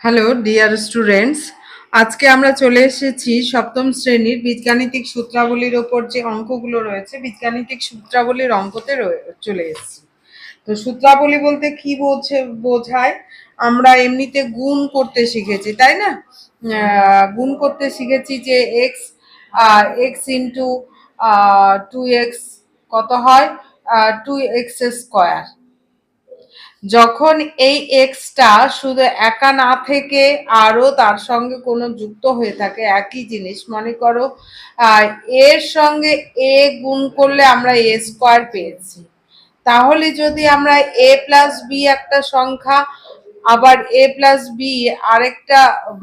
Hello dear students আজকে আমরা চলে এসেছি সপ্তম শ্রেণির বীজগাণিতিক সূত্রাবলীর ওপর যে অঙ্কগুলো রয়েছে, বীজগাণিতিক সূত্রাবলীর অঙ্কতে চলে এসেছি। তো সূত্রাবলী বলতে কি বোঝে, বোঝায়? আমরা এমনিতে গুণ করতে শিখেছি, তাই না? গুণ করতে শিখেছি যে x x into two x কত হয়? টু এক্স স্কোয়ার যখন এই এক্সটা শুধু একা না থেকে আরও তার সঙ্গে কোনো যুক্ত হয়ে থাকে, একই জিনিস, মনে করো এর সঙ্গে এ গুণ করলে আমরা এ স্কোয়ার পেয়েছি। তাহলে যদি আমরা এ প্লাস বি একটা সংখ্যা, আবার এ প্লাস বি আরেকটা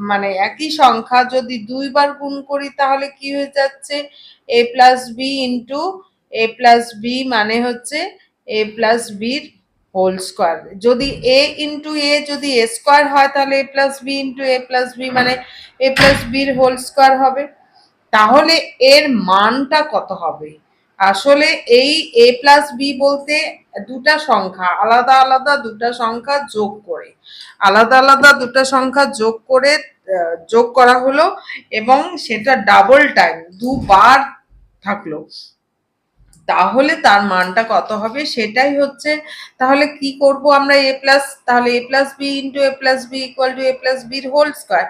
মানে একই সংখ্যা যদি দুইবার গুণ করি, তাহলে কি হয়ে যাচ্ছে? A plus B into A plus B মানে হচ্ছে এ প্লাস বির হোল স্কোয়ার যদি এ ইন্টু এ যদি এ স্কোয়ার হয়, তাহলে A plus B into A plus B মানে এ প্লাস বির হোল স্কোয়ার হবে। তাহলে এর মানটা কত হবে? আসলে এই এ প্লাস বি বলতে দুটা সংখ্যা, আলাদা আলাদা দুটা সংখ্যা যোগ করে। আলাদা আলাদা দুটা সংখ্যা যোগ করে যোগ করা হলো এবং সেটা ডাবল টাইম দুবার থাকল। তাহলে তার মানটা কত হবে? সেটাই হচ্ছে তাহলে কি করব আমরা? এ প্লাস তাহলে A plus B into A plus B equal to A plus বির হোল স্কোয়ার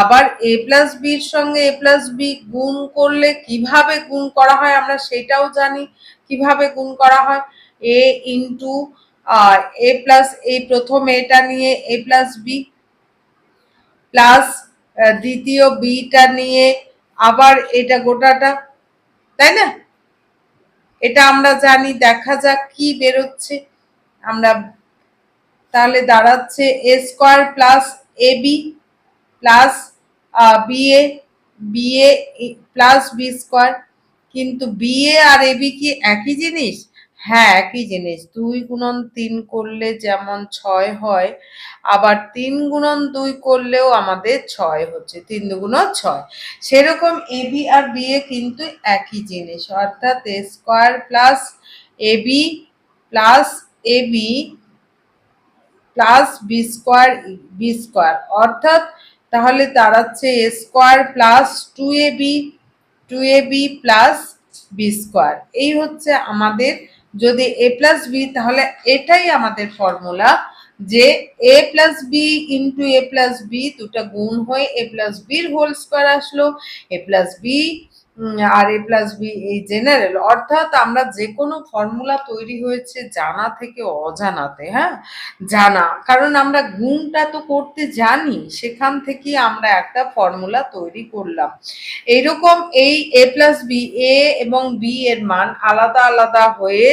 আবার এ প্লাস বির সঙ্গে এ প্লাস বি গুণ করলে কীভাবে গুণ করা হয় আমরা সেটাও জানি। কীভাবে গুণ করা হয়? এ ইন্টু এ প্লাস এই প্রথম এটা নিয়ে এ প্লাস বি প্লাস দ্বিতীয় বিটা নিয়ে আবার এটা গোটাটা, তাই না? এটা আমরা জানি, দেখা যাক কি বেরোচ্ছে। আমরা তাহলে দাঁড়াচ্ছে A square plus A B plus B A B A plus B square. কিন্তু বিএ আর এ বি কি একই জিনিস? হ্যাঁ একই জিনিস। দুই গুণন তিন করলে যেমন ছয় হয়, আবার তিন গুণন দুই করলেও আমাদের ছয় হচ্ছে, তিন দুগুণ ছয়। সেরকম এ, বি আর বি এ কিন্তু একই জিনিস, অর্থাৎ A square plus A, B plus A, B plus B square B square. অর্থাৎ তাহলে দাঁড়াচ্ছে A square plus two A B, two A B plus B square. এই হচ্ছে আমাদের যদি এ প্লাস বি তাহলে এটাই আমাদের ফর্মুলা যে A plus B into A plus B দুটা গুণ হয়ে এ প্লাস বির হোল স্কোয়ার আসলো। এ প্লাস বি আর এ প্লাস বি এই জেনারেল অর্থাৎ আমরা যে কোনো ফর্মুলা তৈরি হয়েছে জানা থেকে অজানাতে হ্যাঁ? জানা, কারণ আমরা গুণটা তো করতে জানি, সেখান থেকে আমরা একটা ফর্মুলা তৈরি করলাম। এইরকম এই এ প্লাস বি এ এবং বি এর মান আলাদা আলাদা হয়ে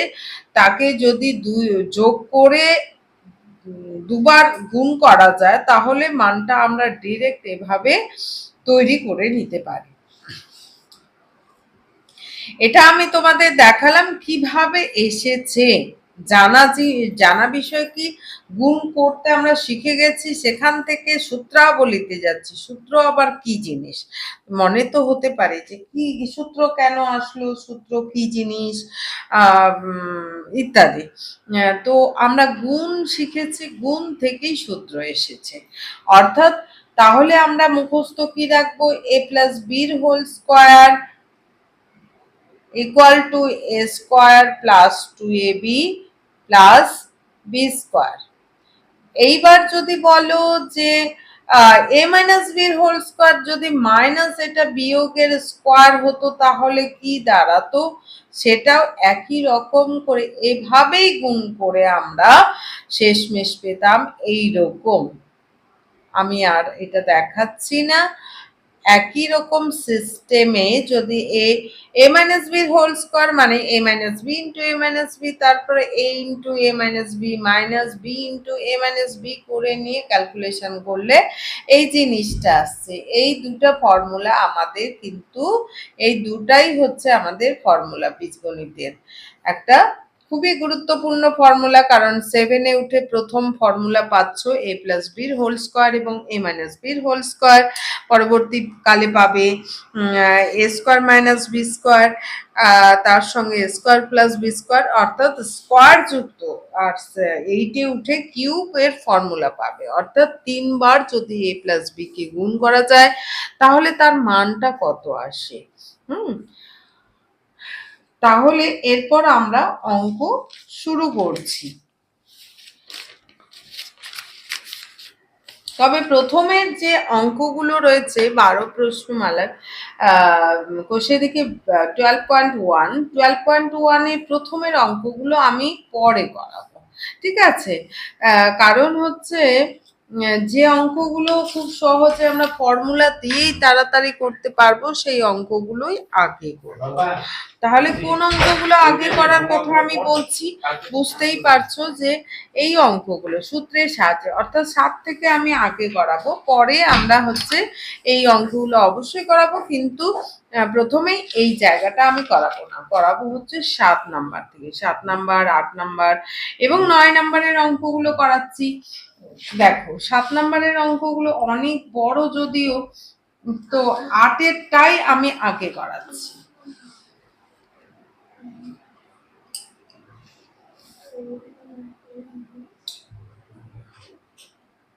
তাকে যদি দুই, যোগ করে দুবার গুণ করা যায়, তাহলে মানটা আমরা ডিরেক্ট এভাবে তৈরি করে নিতে পারি। এটা আমি তোমাদের দেখালাম কীভাবে এসেছে। জানা জানা বিষয় কি? গুণ করতে আমরা শিখে গেছি, সেখান থেকে সূত্রাবলিতে যাচ্ছি। সূত্র আবার কি জিনিস? মনে তো হতে পারে যে কি সূত্র কেন আসলো, সূত্র কি জিনিস ইত্যাদি। তো আমরা গুণ শিখেছি, গুণ থেকেই সূত্র এসেছে। অর্থাৎ তাহলে আমরা মুখস্থ কি রাখব? এ প্লাস বির whole square equal to a square plus 2ab plus b square. এইবার যদি বলো যে এ মাইনাস বির হোল স্কোয়ার যদি মাইনাস এটা বিয়োগের স্কোয়ার হতো তাহলে কি দাঁড়াতো? সেটাও একই রকম করে, এভাবেই গুণ করে আমরা শেষমেশ পেতাম এই রকম আমি আর এটা দেখাচ্ছি না। একই রকম সিস্টেমে যদি A A minus B whole square মানে A minus B into A minus B তারপরে A into A minus B minus B into A minus B করে নিয়ে ক্যালকুলেশন করলে এই জিনিসটা আসছে। এই দুটো ফর্মুলা আমাদের কিন্তু, এই দুটাই হচ্ছে আমাদের ফর্মুলা বীজগণিতের। একটা খুবই গুরুত্বপূর্ণ ফর্মুলা কারণ সেভেনে উঠে প্রথম ফর্মুলা পাচ্ছ এ প্লাস বির হোল স্কোয়ার এবং এ মাইনাস বির হোল স্কোয়ার পরবর্তীকালে পাবে A square minus B square তার সঙ্গে স্কোয়ার প্লাস বি স্কোয়ার অর্থাৎ স্কোয়ার যুক্ত। আর এইটে উঠে কিউব এর ফর্মুলা পাবে। অর্থাৎ তিনবার যদি এ প্লাস বি কে গুণ করা যায়, তাহলে তার মানটা কত আসে? হুম? তাহলে এরপর আমরা অঙ্ক শুরু করছি। তবে প্রথমের যে অঙ্কগুলো রয়েছে বারো প্রশ্নমালার কোষে দিকে twelve point one twelve point ওয়ানে প্রথমের অঙ্কগুলো আমি পরে করাবো। ঠিক আছে? কারণ হচ্ছে যে অঙ্কগুলো খুব সহজে আমরা ফর্মুলা দিয়েই তাড়াতাড়ি করতে পারব, সেই অঙ্কগুলোই আগে করব। তাহলে কোন অঙ্কগুলো আগে করার কথা আমি বলছি, বুঝতেই পারছ যে এই অঙ্কগুলো সূত্রের সাহায্যে, অর্থাৎ সাত থেকে আমি আগে করাবো, পরে আমরা হচ্ছে এই অঙ্কগুলো অবশ্যই করাবো, কিন্তু প্রথমেই এই জায়গাটা আমি করাবো না। করাবো হচ্ছে সাত নাম্বার থেকে, সাত নাম্বার, আট নাম্বার এবং নয় নাম্বারের অঙ্কগুলো করাচ্ছি। দেখো, সাত নাম্বারের অঙ্কগুলো অনেক বড় যদিও, তো আটেরটাই আমি আগে করাচ্ছি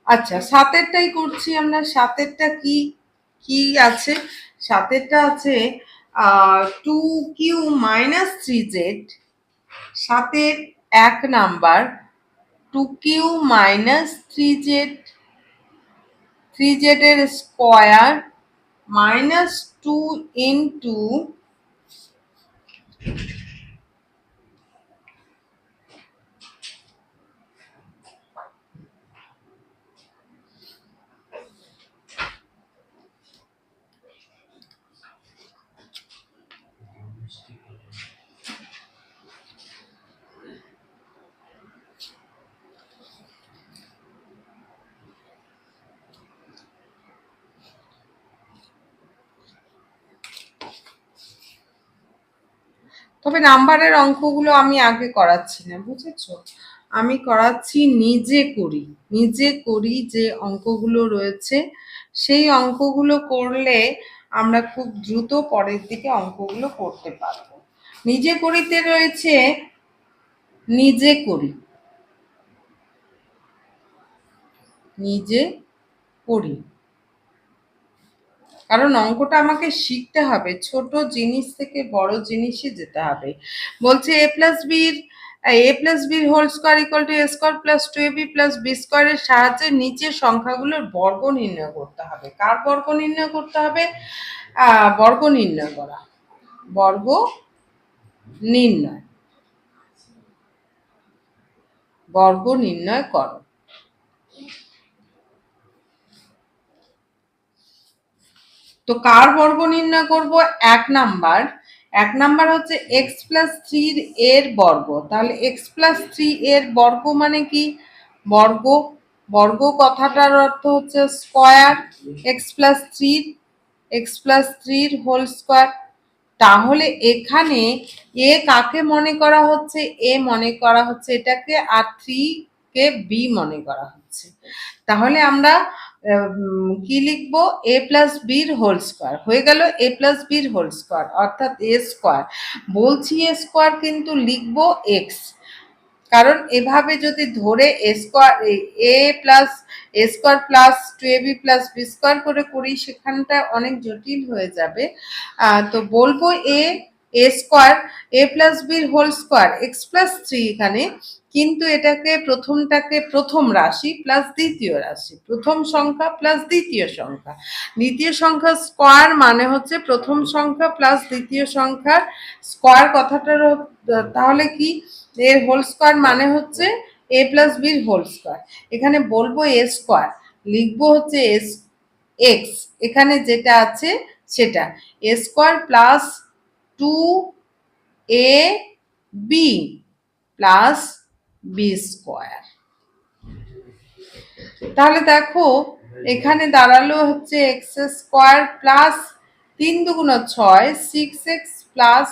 আচ্ছা সাতেরটাই করছি আমরা, সাতেরটা কি কি আছে? সাতেরটা আছে two Q minus three Z সাতের এক number two Q minus three Z three জেডের square minus two into তবে নাম্বারের অঙ্কগুলো আমি আগে করাচ্ছি না, বুঝেছ? আমি করাচ্ছি নিজে করি নিজে করি যে অঙ্কগুলো রয়েছে, সেই অঙ্কগুলো করলে আমরা খুব দ্রুত পরের দিকে অঙ্কগুলো করতে পারব। নিজে করিতে রয়েছে, নিজে করি। নিজে করি। কারণ অঙ্কটা আমাকে শিখতে হবে। ছোট জিনিস থেকে বড় জিনিসে যেতে হবে। বলছে এ প্লাস বির এ প্লাস বির whole square equal to A square plus two A B plus B স্কোয়ারের সাহায্যে নিচের সংখ্যাগুলোর বর্গ নির্ণয় করতে হবে। কার বর্গ নির্ণয় করতে হবে? বর্গ নির্ণয় করা। বর্গ নির্ণয়। বর্গ নির্ণয় করো। তো কার বর্গ নির্ণয় করব? এক নাম্বার। এক নাম্বার হচ্ছে এক্স প্লাস থ্রির এর বর্গ। তাহলে এক্স প্লাস থ্রি এর বর্গ মানে কি? বর্গ। বর্গ কথাটার অর্থ হচ্ছে স্কোয়ার এক্স প্লাস থ্রির এক্স প্লাস থ্রির হোল স্কোয়ার তাহলে এখানে এ কাকে মনে করা হচ্ছে? এ মনে করা হচ্ছে এটাকে, আর থ্রি কে বি মনে করা হচ্ছে। তাহলে আমরা কি লিখব? এ প্লাস বির হোল স্কোয়ার হয়ে গেল এ প্লাস বির হোল স্কোয়ার অর্থাৎ এ স্কোয়ার বলছি এ স্কোয়ার কিন্তু লিখব এক্স কারণ এভাবে যদি ধরে A square A plus A square plus two A B plus B square করে করি, সেখানটা অনেক জটিল হয়ে যাবে। তো বলব A A square A plus বির whole square X plus three এখানে। কিন্তু এটাকে প্রথমটাকে প্রথম রাশি প্লাস দ্বিতীয় রাশি। প্রথম সংখ্যা প্লাস দ্বিতীয় সংখ্যা। দ্বিতীয় সংখ্যা স্কোয়ার মানে হচ্ছে প্রথম সংখ্যা প্লাস দ্বিতীয় সংখ্যার স্কোয়ার কথাটার তাহলে কি? এর হোল স্কোয়ার মানে হচ্ছে এ প্লাস বির হোল স্কোয়ার এখানে বলব এ স্কোয়ার লিখব হচ্ছে এস এক্স এখানে যেটা আছে সেটা। A square plus two A B plus B square তাহলে দেখো, এখানে দাঁড়াল হচ্ছে এক্স স্কোয়ার প্লাস তিন দুগুণ ছয় সিক্স এক্স প্লাস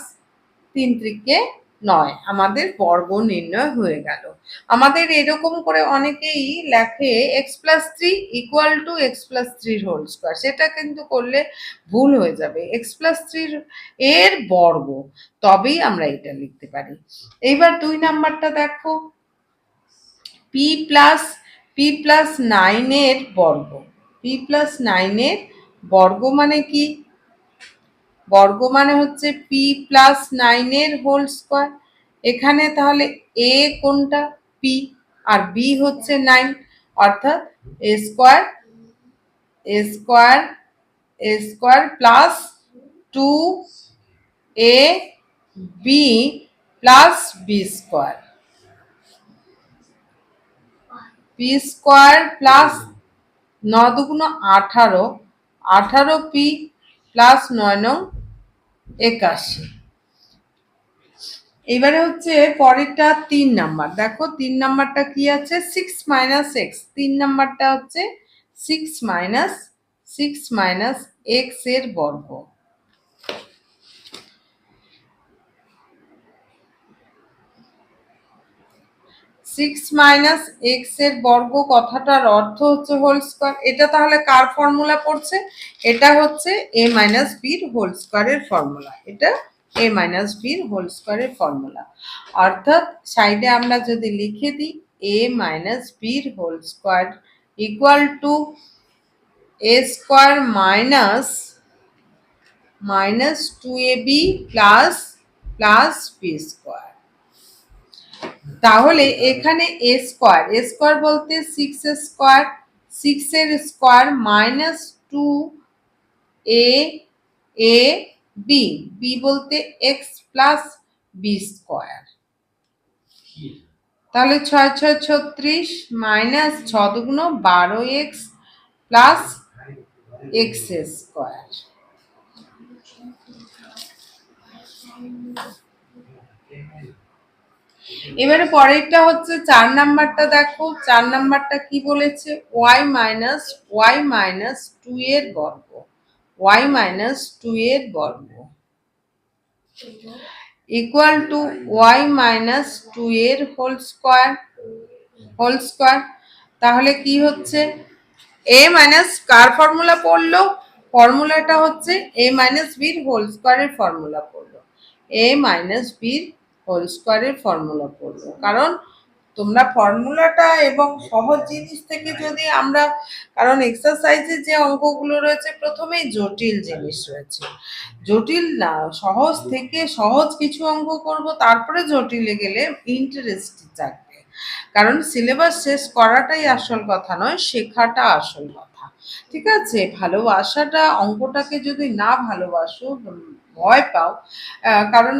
তিন ত্রিকে নয়। আমাদের বর্গ নির্ণয় হয়ে গেল। আমাদের এরকম করে অনেকেই লেখে X plus three equal to X plus থ্রির হোল স্কোয়ার সেটা কিন্তু করলে ভুল হয়ে যাবে। এক্স প্লাস থ্রির এর বর্গ, তবেই আমরা এটা লিখতে পারি। এইবার দুই নাম্বারটা দেখো। পি প্লাস পি প্লাস নাইনের বর্গ। পি প্লাস নাইনের বর্গ মানে কি? বর্গ মানে হচ্ছে পি প্লাস নাইনের হোল স্কোয়ার এখানে তাহলে এ কোনটা? পি আর বি হচ্ছে নাইন অর্থাৎ A square A square A square plus two A B plus B square P square plus ন দুগুণ আঠারো আঠারো পি প্লাস নয় নং একাশি। এবারে হচ্ছে পরেরটা তিন নাম্বার। দেখো তিন নাম্বারটা কি আছে? সিক্স মাইনাস এক্স তিন নাম্বারটা হচ্ছে সিক্স মাইনাস সিক্স মাইনাস এক্সের বর্গ। সিক্স মাইনাস এক্সের বর্গ কথাটার অর্থ হচ্ছে হোল স্কোয়ার এটা তাহলে কার ফর্মুলা পড়ছে? এটা হচ্ছে এ মাইনাস বির হোল স্কোয়ারের ফর্মুলা এটা এ মাইনাস বির হোল স্কোয়ারের ফর্মুলা অর্থাৎ সাইডে আমরা যদি লিখে দিই এ মাইনাস বির whole square equal to A square minus minus two A B plus plus B square তাহলে এখানে এ স্কোয়ার এ স্কোয়ার বলতে সিক্স স্কোয়ার সিক্স এর square minus two A A B B বলতে এক্স প্লাস বি স্কোয়ার তাহলে ছয় ছয়, ছত্রিশ minus ছ দুগুণ বারো এক্স প্লাস এক্স স্কোয়ার এবারে পরেরটা হচ্ছে চার নাম্বারটা দেখো, চার নাম্বারটা কি বলেছে? Y minus Y minus two এর বর্গ। ওয়াই মাইনাস টু এর বর্গ। Equal to Y minus two এর হোল স্কোয়ার হোল স্কোয়ার তাহলে কি হচ্ছে? এ মাইনাস কার ফর্মুলা পড়ল? ফর্মুলাটা হচ্ছে এ মাইনাস বির হোল স্কোয়ারের ফর্মুলা পড়ল। এ মাইনাস বির হোল স্কোয়ারের ফর্মুলা পড়ল কারণ তোমরা ফর্মুলাটা এবং সহজ জিনিস থেকে যদি আমরা, কারণ এক্সারসাইজে যে অঙ্কগুলো রয়েছে, প্রথমেই জটিল জিনিস রয়েছে। জটিল না, সহজ থেকে সহজ কিছু অঙ্ক করব, তারপরে জটিলে গেলে ইন্টারেস্ট থাকবে। কারণ সিলেবাস শেষ করাটাই আসল কথা নয়, শেখাটা আসল কথা। ঠিক আছে? ভালোবাসাটা, অঙ্কটাকে যদি না ভালোবাসো ভয় পাও কারণ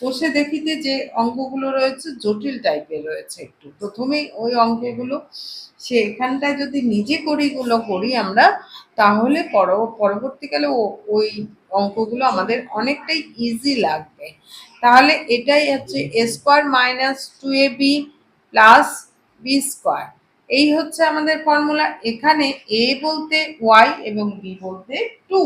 কষে দেখিতে যে অঙ্কগুলো রয়েছে জটিল টাইপের রয়েছে একটু। প্রথমেই ওই অঙ্কগুলো সে এখানটায় যদি নিজে করিগুলো করি আমরা, তাহলে পর- পরবর্তীকালে ওই অঙ্কগুলো আমাদের অনেকটাই ইজি লাগবে। তাহলে এটাই হচ্ছে A square minus two A B plus B square এই হচ্ছে আমাদের ফর্মুলা এখানে এ বলতে ওয়াই এবং বি বলতে টু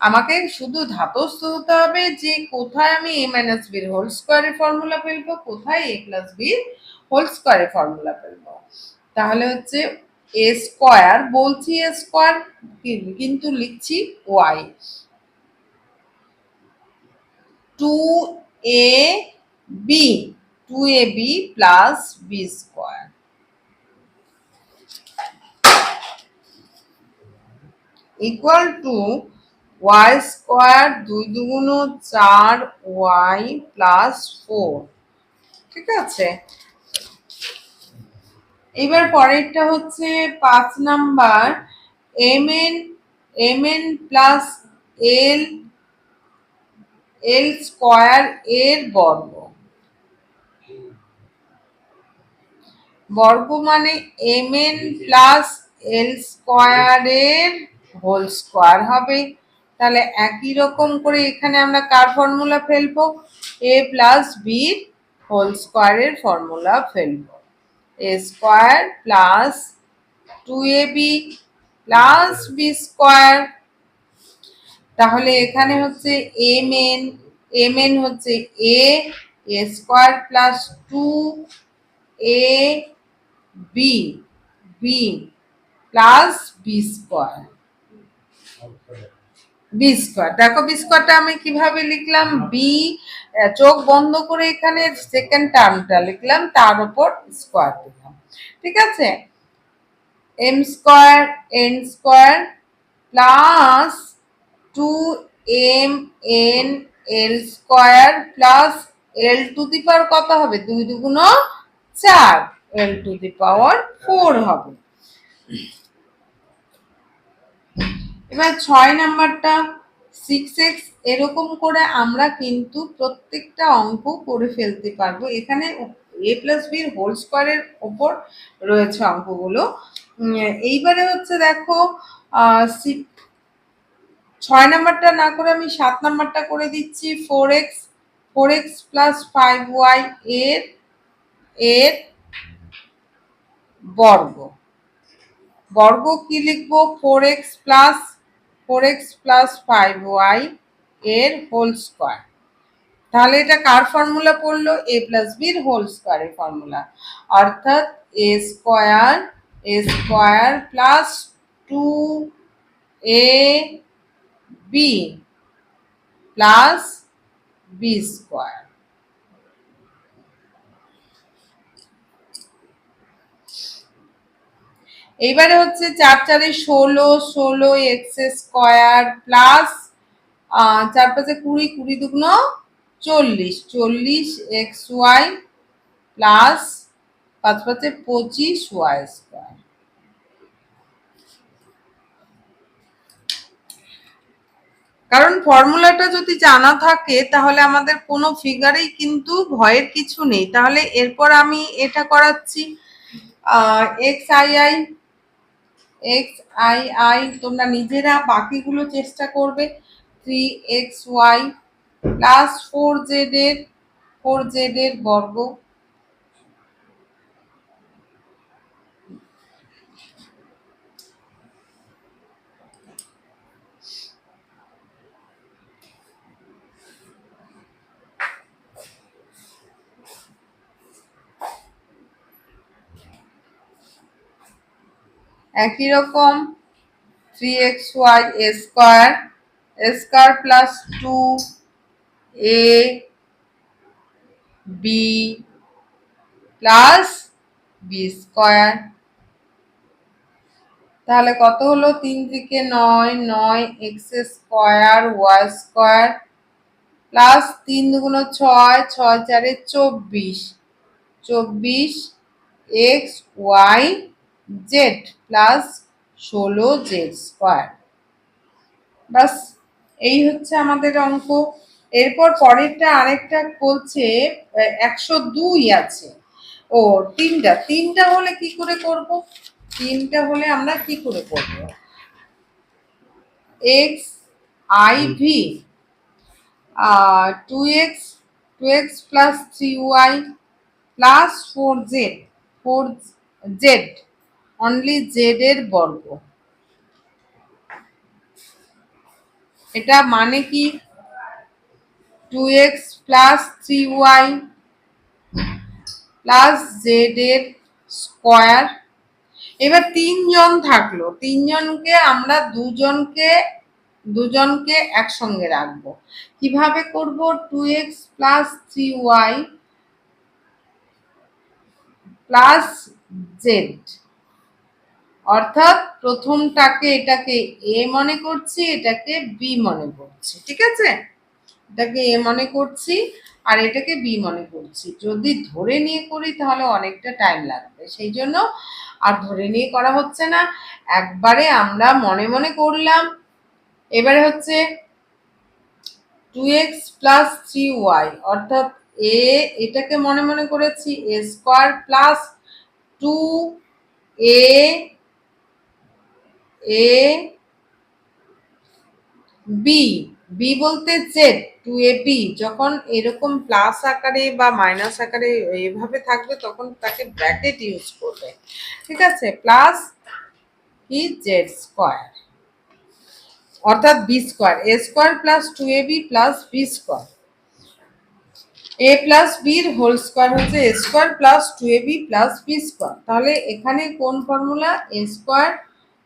আমাকে শুধু ধাতস্থ হতে হবে যে কোথায় আমি এ মাইনাস বির হোল স্কোয়ারের ফর্মুলা ফেলব, কোথায় এ প্লাস বির হোল স্কোয়ারের ফর্মুলা ফেলব। তাহলে হচ্ছে এ স্কোয়ার বলছি এ স্কোয়ার কিন্তু লিখছি Y two A B two A B plus B square equal to Y square দুই দুগুণ চার ওয়াই প্লাস ফোর। ঠিক আছে? এবার পরেরটা হচ্ছে পাঁচ number M N M N plus L L square এর বর্গ। বর্গ মানে এম এন প্লাস এল স্কোয়ারের হোল স্কোয়ার হবে। তাহলে একই রকম করে এখানে আমরা কার ফর্মুলা ফেলব? এ প্লাস বি হোল স্কোয়ারের ফর্মুলা ফেলব। A square plus two A B plus B square তাহলে এখানে হচ্ছে এম এন এম এন হচ্ছে A A square plus two A B B plus B square B square. দেখো B স্কোয়ারটা আমি কীভাবে লিখলাম? বি চোখ বন্ধ করে এখানে সেকেন্ড টার্মটা লিখলাম তার উপর স্কোয়ার দিলাম। ঠিক আছে? M square N square plus two M N L square plus L two the power কত হবে? দুই দুগুণ চার। L two the power four হবে। এবার ছয় নাম্বারটা সিক্স এক্স এরকম করে আমরা কিন্তু প্রত্যেকটা অঙ্ক করে ফেলতে পারব। এখানে এ প্লাস বির হোল স্কোয়ারের ওপর রয়েছে অঙ্কগুলো। এইবারে হচ্ছে দেখো ছয় নাম্বারটা না করে আমি সাত নাম্বারটা করে দিচ্ছি। Four X four X plus five Y এর এর বর্গ। বর্গ কি লিখব? Four X plus four X plus five Y এর হোল স্কোয়ার তাহলে এটা কার ফর্মুলা পড়ল? এ প্লাস বির হোল স্কোয়ারের ফর্মুলা অর্থাৎ A square A square plus two A B plus B square এইবারে হচ্ছে চার চারে ষোলো ষোলো এক্স স্কোয়ার প্লাস চার পাঁচে কুড়ি কুড়ি দুগুণ চল্লিশ। চল্লিশ এক্স ওয়াই প্লাস পাঁচ পাঁচে পঁচিশ ওয়াই স্কোয়ার। কারণ ফর্মুলাটা যদি জানা থাকে, তাহলে আমাদের কোনো ফিগারেই কিন্তু ভয়ের কিছু নেই। তাহলে এরপর আমি এটা করাচ্ছি। X I I X I I তোমরা নিজেরা বাকিগুলো চেষ্টা করবে। Three X Y plus four Z এর ফোর জেড এর বর্গ। একই রকম three X Y square A square plus two A B plus B square তাহলে কত হলো? তিন থেকে নয় নয় X square Y square plus তিন দুগুণ ছয় ছয় চারে চব্বিশ। চব্বিশ এক্স ওয়াই জেড প্লাস ষোলো জেড স্কোয়ার বাস এই হচ্ছে আমাদের অঙ্ক। এরপর পরেরটা আরেকটা বলছে একশো দুই আছে। ও, তিনটা। তিনটা হলে কি করে করব? তিনটা হলে আমরা কি করে করব? X I V two X two X plus three Y plus four Z four Z only Z এর বর্গ। এটা মানে কি? Two X plus three Y plus Z এর স্কোয়ার এবার তিনজন থাকল। তিনজনকে আমরা দুজনকে দুজনকে একসঙ্গে রাখব। কীভাবে করব? Two X plus three Y plus Z অর্থাৎ প্রথমটাকে এটাকে এ মনে করছি, এটাকে বি মনে করছি, ঠিক আছে? এটাকে এ মনে করছি আর এটাকে বি মনে করছি। যদি ধরে নিয়ে করি তাহলে অনেকটা টাইম লাগবে। সেই জন্য আর ধরে নিয়ে করা হচ্ছে না। একবারে আমরা মনে মনে করলাম। এবারে হচ্ছে two X plus three Y অর্থাৎ এ, এটাকে মনে মনে করেছি, A square plus two A A B B বলতে জেড টু এ বি যখন এরকম প্লাস আকারে বা মাইনাস আকারে এভাবে থাকবে, তখন তাকে ব্র্যাকেট ইউজ করবে। ঠিক আছে? প্লাস কি জেড স্কোয়ার অর্থাৎ B square A square plus two A B plus B square A plus বির হোল স্কোয়ার হচ্ছে A square plus two A B plus B square তাহলে এখানে কোন formula A square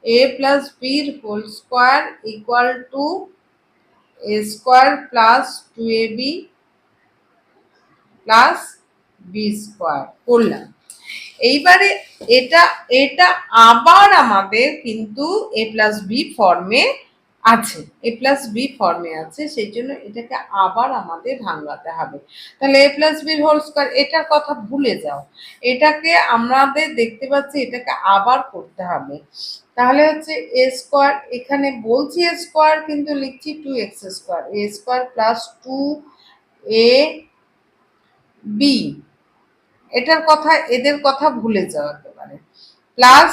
A plus বির whole square equal to A square plus two A B plus B square করলাম। এইবারে এটা এটা আবার আমাদের কিন্তু এ প্লাস বি ফর্মে আছে এ প্লাস বি ফর্মে আছে, সেই জন্য এটাকে আবার আমাদের ভাঙাতে হবে। তাহলে A plus B whole square এটার কথা ভুলে যাও। এটাকে আমাদের দেখতে পাচ্ছি, এটাকে আবার করতে হবে। তাহলে হচ্ছে এ স্কোয়ার এখানে বলছি এ স্কোয়ার কিন্তু লিখছি two X square A square plus two A B এটার কথা, এদের কথা ভুলে যাও একেবারে। প্লাস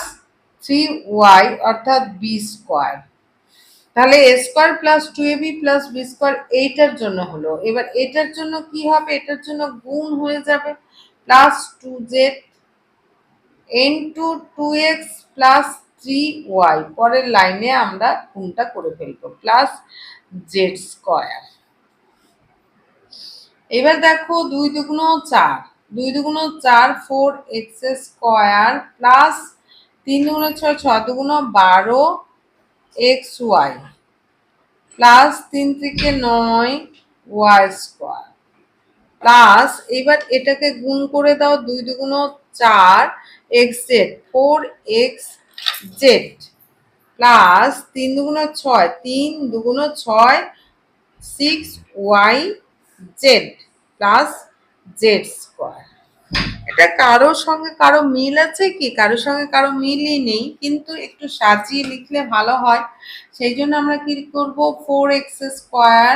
থ্রি ওয়াই অর্থাৎ বি স্কোয়ার তাহলে A square plus two A B plus B square এইটার জন্য হলো। এবার এটার জন্য কি হবে? এটার জন্য গুণ হয়ে যাবে plus two Z N two two X plus three Y পরের লাইনে আমরা গুণটা করে ফেলব প্লাস জেড স্কোয়ার এবার দেখো দুই দুগুণ চার। দুই দুগুণ চার ফোর এক্স স্কোয়ার প্লাস তিন দুগুণ ছয় ছয় দুগুণ বারো এক্স ওয়াই প্লাস তিন থেকে নয় ওয়াই স্কোয়ার প্লাস এবার এটাকে গুণ করে দাও দুই দুগুণ চার X Z four X Z plus তিন দুগুণ ছয়, তিন দুগুণ ছয় six Y Z plus Z square এটা কারোর সঙ্গে কারও মিল আছে কি? কারোর সঙ্গে কারও মিলই নেই। কিন্তু একটু সাজিয়ে লিখলে ভালো হয়। সেই জন্য আমরা কি করব? Four X square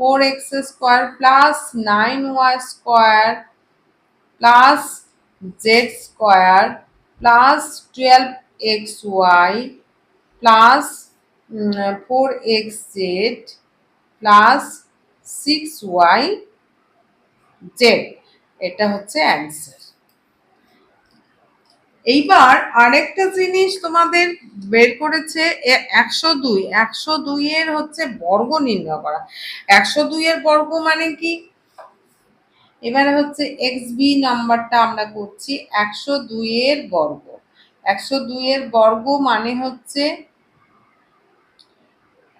four X square plus nine Y square plus Z square plus twelve X Y plus four X Z plus six Y Z এটা হচ্ছে অ্যান্সার এইবার আরেকটা জিনিস তোমাদের বের করেছে একশো দুই একশো দুই এর হচ্ছে বর্গ নির্ণয় করা। একশো দুই এর বর্গ মানে কি? এবারে হচ্ছে এক্স বি নাম্বারটা আমরা করছি একশো দুই এর বর্গ। একশো দুই এর বর্গ মানে হচ্ছে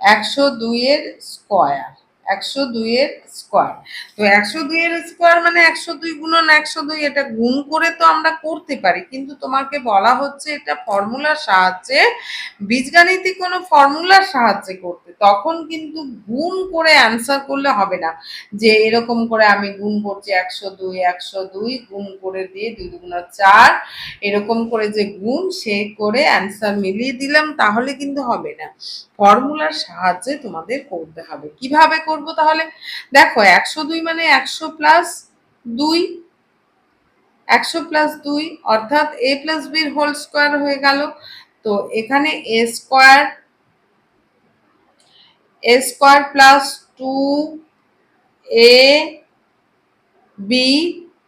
একশো দুই এর স্কোয়ার একশো দুইয়ের স্কোয়ার তো একশো দুইয়ের স্কোয়ার মানে একশো দুই গুণন একশো দুই, এটা গুণ করে তো আমরা করতে পারি। কিন্তু তোমাকে বলা হচ্ছে এটা ফর্মুলার সাহায্যে, বীজগাণিতিক কোনো ফর্মুলার সাহায্যে করতে। তখন কিন্তু গুণ করে অ্যান্সার করলে হবে না। যে এরকম করে আমি গুণ করছি একশো দুই একশো দুই, গুণ করে দিয়ে দুই দুগুণ চার, এরকম করে যে গুণ সে করে অ্যান্সার মিলিয়ে দিলাম, তাহলে কিন্তু হবে না। ফর্মুলার সাহায্যে তোমাদের করতে হবে। কীভাবে করব তাহলে? দেখো, একশো দুই মানে একশো প্লাস দুই, একশো প্লাস দুই, অর্থাৎ এ প্লাস বির হোল স্কোয়ার হয়ে গেল। তো এখানে A square A square plus two A B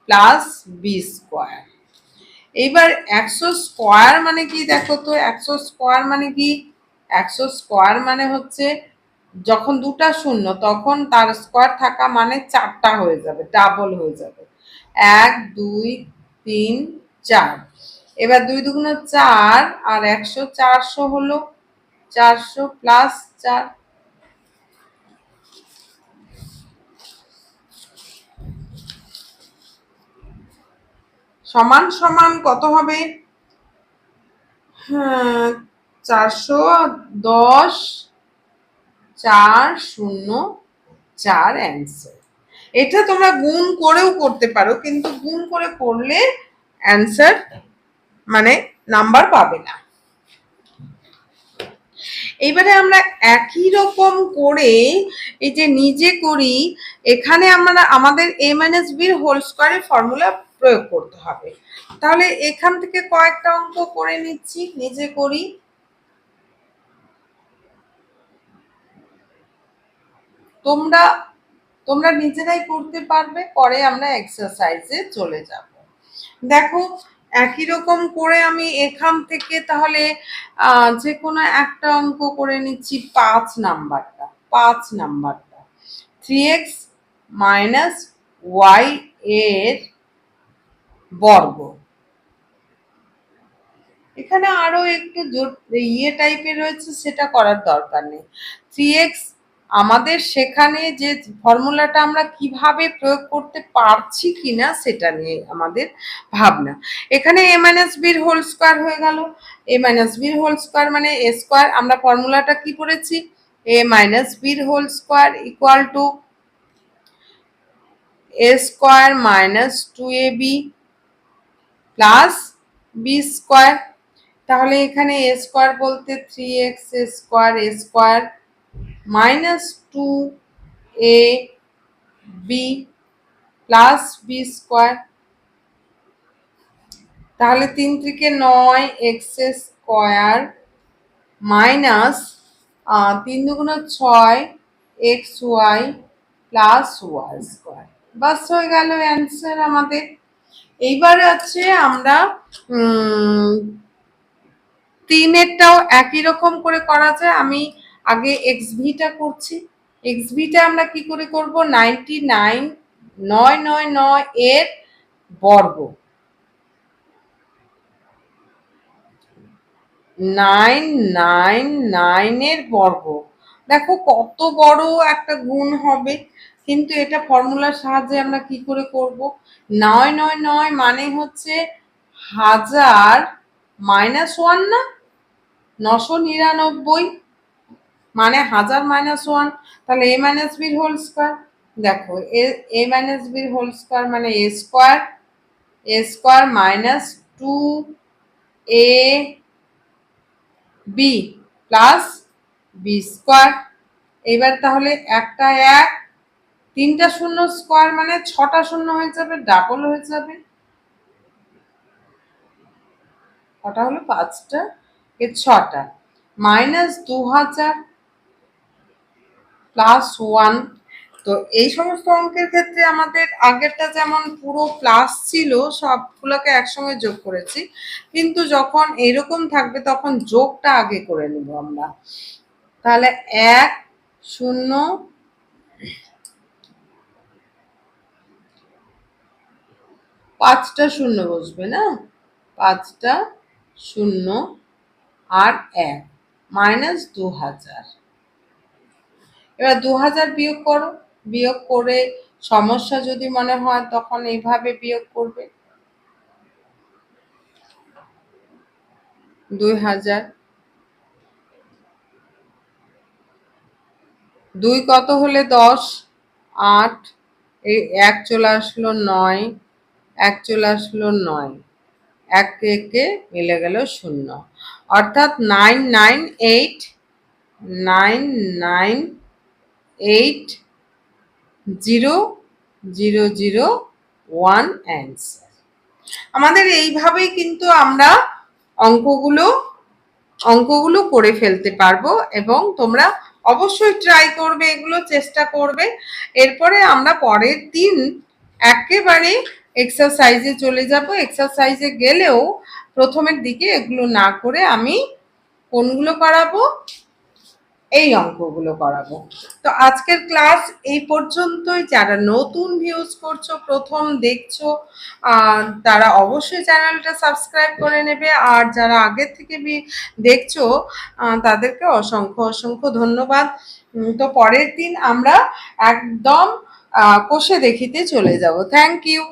plus B square এইবার একশো স্কোয়ার মানে কি? দেখো তো, একশো স্কোয়ার মানে কি? একশো স্কোয়ার মানে হচ্ছে যখন দুটা শূন্য, তখন তার স্কোয়ার থাকা মানে চারটা হয়ে যাবে ডাবল হয়ে যাবে। এক, দুই, তিন, চার। এবার দুই দুগুণ চার আর একশো চারশো হলো চারশো প্লাস চার। সমান সমান কত হবে? হ্যাঁ চারশো দশ চার শূন্য চার অ্যান্সার এটা তোমরা গুণ করেও করতে পারো, কিন্তু গুণ করে করলে অ্যান্সার মানে নাম্বার পাবে না। এবারে আমরা একই রকম করে এই যে নিজে করি, এখানে আমরা আমাদের এ মাইনাস বির হোল স্কোয়ারের ফর্মুলা প্রয়োগ করতে হবে। তাহলে এখান থেকে কয়েকটা অঙ্ক করে নিচ্ছি, নিজে করি। তোমরা তোমরা নিজেরাই করতে পারবে, পরে আমরা এক্সারসাইজে চলে যাব। দেখো, একই রকম করে আমি এখান থেকে তাহলে যে কোনো একটা অঙ্ক করে নিচ্ছি পাঁচ নাম্বারটা পাঁচ নাম্বারটা। থ্রি এক্স মাইনাস ওয়াই এর বর্গ। এখানে আরও একটু ইয়ে টাইপের রয়েছে, সেটা করার দরকার নেই। থ্রি এক্স আমাদের সেখানে যে ফর্মুলাটা আমরা কীভাবে প্রয়োগ করতে পারছি কিনা সেটা নিয়ে আমাদের ভাবনা। এখানে এ মাইনাস বির হোল স্কোয়ার হয়ে গেল। এ মাইনাস বির হোল স্কোয়ার মানে এ স্কোয়ার আমরা ফর্মুলাটা কি করেছি এ মাইনাস বির whole square equal to a square minus two a b plus b square তাহলে এখানে এ স্কোয়ার বলতে three x square a square a b plus b square তাহলে তিন থেকে নয় এক্স স্কোয়ার মাইনাস তিন দুগুণ ছয় x y plus y square বাস হয়ে গেল অ্যান্সার আমাদের। এইবার আছে আমরা তিনেরটাও একই রকম করে করা যায়। আমি আগে এক্স ভিটা করছি। এক্স ভিটা আমরা কি করে করব? নাইনটি নাইন, নয় নয় নয় এর বর্গ। নাইন নাইন নাইনের বর্গ। দেখো কত বড় একটা গুণ হবে, কিন্তু এটা ফর্মুলার সাহায্যে আমরা কি করে করব? নয় নয় নয় মানে হচ্ছে হাজার মাইনাস ওয়ান না? নশো নিরানব্বই মানে হাজার মাইনাস ওয়ান তাহলে এ মাইনাস বির হোল স্কোয়ার দেখো এ এ মাইনাস বির হোল স্কোয়ার মানে a square a square minus two a b plus b square এবার তাহলে একটা এক, তিনটা শূন্য স্কোয়ার মানে ছটা শূন্য হয়ে যাবে ডাবল হয়ে যাবে। কটা হলো পাঁচটা, এ ছটা। মাইনাস দু হাজার প্লাস ওয়ান তো এই সমস্ত অঙ্কের ক্ষেত্রে আমাদের আগেরটা যেমন পুরো প্লাস ছিল, সবগুলোকে একসঙ্গে যোগ করেছি। কিন্তু যখন এরকম থাকবে, তখন যোগটা আগে করে নেব আমরা। তাহলে এক, শূন্য, পাঁচটা শূন্য বসবে না? পাঁচটা শূন্য আর এক মাইনাস দু হাজার এবার দু হাজার বিয়োগ করো। বিয়োগ করে সমস্যা যদি মনে হয়, তখন এইভাবে বিয়োগ করবে। দুই হাজার দুই কত হলে দশ? আট। এই এক চলে আসলো নয়। এক চলে আসলো নয়। এক একে মিলে গেল শূন্য। অর্থাৎ nine nine eight nine nine eight zero zero zero one answer আমাদের এইভাবেই কিন্তু আমরা অঙ্কগুলো অঙ্কগুলো করে ফেলতে পারব এবং তোমরা অবশ্যই ট্রাই করবে, এগুলো চেষ্টা করবে। এরপরে আমরা পরের দিন একেবারে এক্সারসাইজে চলে যাব। এক্সারসাইজে গেলেও প্রথমের দিকে এগুলো না করে আমি কোনগুলো করাবো? এই অঙ্কগুলো করাবো। তো আজকের ক্লাস এই পর্যন্তই। যারা নতুন ভিউজ করছ, প্রথম দেখছ তারা অবশ্যই চ্যানেলটা সাবস্ক্রাইব করে নেবে। আর যারা আগের থেকে দেখছ তাদেরকে অসংখ্য অসংখ্য ধন্যবাদ। তো পরের দিন আমরা একদম কষে দেখিতে চলে যাব। Thank you